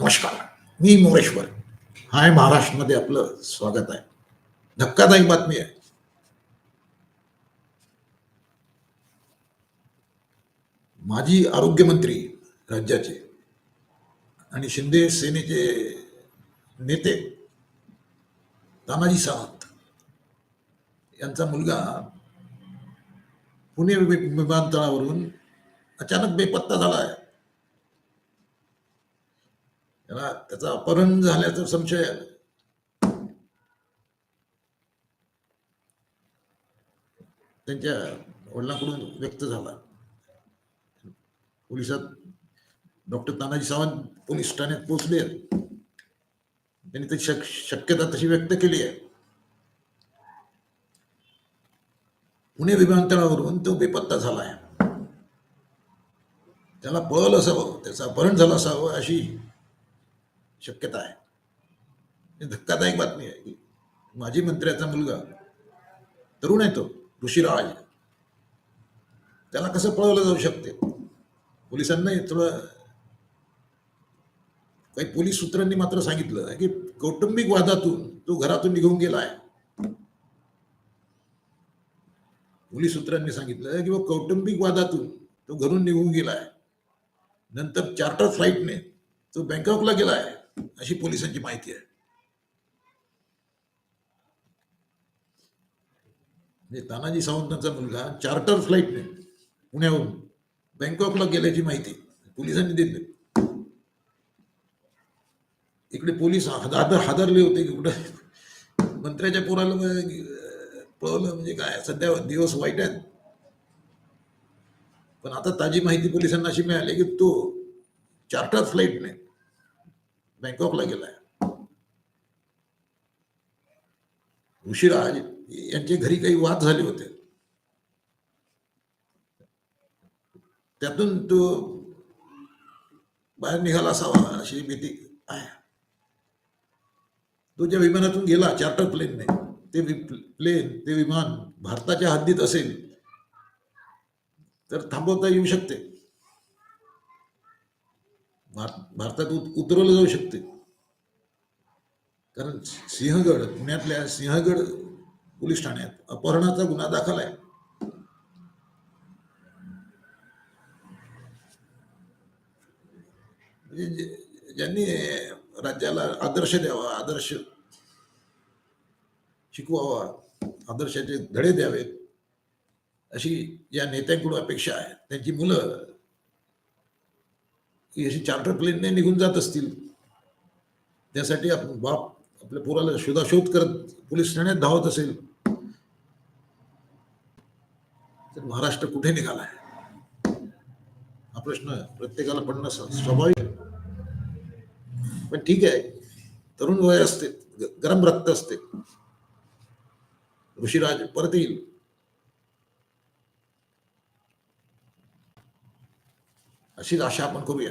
नमस्कार. मी मोरेश्वर. हाय महाराष्ट्रमध्ये आपलं स्वागत आहे. धक्कादायक बातमी आहे. माजी आरोग्यमंत्री राज्याचे आणि शिंदे सेनेचे नेते तानाजी सावंत यांचा मुलगा पुणे विमानतळावरून अचानक बेपत्ता झाला आहे. त्याला त्याचं अपहरण झाल्याचा संशय आला त्यांच्या वडिलांकडून व्यक्त झाला. पोलिसात डॉक्टर तानाजी सावंत पोलीस ठाण्यात पोहोचले. आहेत. त्यांनी ती शक शक्यता तशी व्यक्त केली आहे. पुणे विमानतळावरून तो बेपत्ता झाला आहे. त्याला पळलं असावं त्याचं अपहरण झालं असावं अशी शक्यता आहे. धक्कादायक बातमी आहे. की माजी मंत्र्याचा मुलगा तरुण आहे तो ऋषीराज. त्याला कसं पळवलं जाऊ शकते? पोलिसांना थोडं काही पोलीस सूत्रांनी मात्र सांगितलं की कौटुंबिक वादातून तो घरातून निघून गेला आहे पोलीस सूत्रांनी सांगितलं की कौटुंबिक वादातून तो घरून निघून गेला आहे नंतर चार्टर फ्लाईटने तो बँकॉकला गेला आहे अशी पोलिसांची माहिती आहे. म्हणजे तानाजी सावंतांचा मुलगा चार्टर फ्लाईटने पुण्याहून बँकॉकला गेल्याची माहिती पोलिसांनी दिली. इकडे पोलीस हादर हादरले होते की कुठं? मंत्र्याच्या पोराला पळवलं म्हणजे काय? सध्या दिवस वाईट आहेत. पण आता ताजी माहिती पोलिसांना अशी मिळाली की तो चार्टर फ्लाईटने बँकॉकला गेलाय ऋषीराज यांचे घरी काही वाद झाले होते त्यातून तो बाहेर निघाला असावा अशी भीती आहे तो ज्या विमानातून गेला चार्टर प्लेनने ते प्लेन ते विमान भारताच्या हद्दीत असेल तर थांबवता येऊ शकते भार- भारतात उत- उतरवलं जाऊ शकते. कारण सिंहगड पुण्यातल्या सिंहगड पोलीस ठाण्यात अपहरणाचा गुन्हा दाखल आहे. म्हणजे ज्यांनी राज्याला आदर्श द्यावा आदर्श शिकवावा आदर्शाचे धडे द्यावेत अशी या नेत्यांकडून अपेक्षा आहे त्यांची मुलं ही अशी चार्टर प्लेनने निघून जात असतील. त्यासाठी आपण बाप आपल्या पोराला शोधाशोध करत पोलीस ठाण्यात धावत असेल. तर महाराष्ट्र कुठे निघाला आहे? हा प्रश्न प्रत्येकाला पडणं स्वाभाविक पण ठीक आहे. तरुण वय असते गरम रक्त असते. ऋषीराज परत येईल. अशीच आशा आपण करूया.